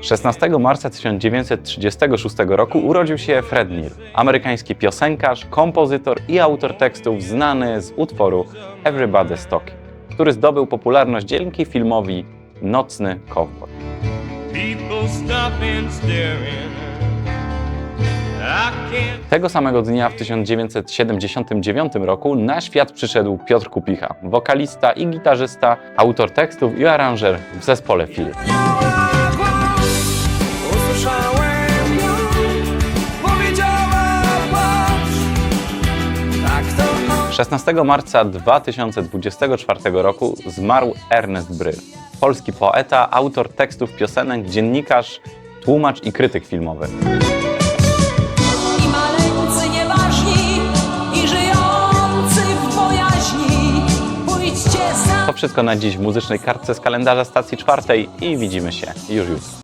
16 marca 1936 roku urodził się Fred Neil, amerykański piosenkarz, kompozytor i autor tekstów znany z utworu Everybody's Talking, który zdobył popularność dzięki filmowi Nocny Cowboy. Tego samego dnia w 1979 roku na świat przyszedł Piotr Kupicha, wokalista i gitarzysta, autor tekstów i aranżer w zespole Phil. 16 marca 2024 roku zmarł Ernest Bryl, polski poeta, autor tekstów piosenek, dziennikarz, tłumacz i krytyk filmowy. To wszystko na dziś w muzycznej kartce z kalendarza stacji czwartej i widzimy się już jutro.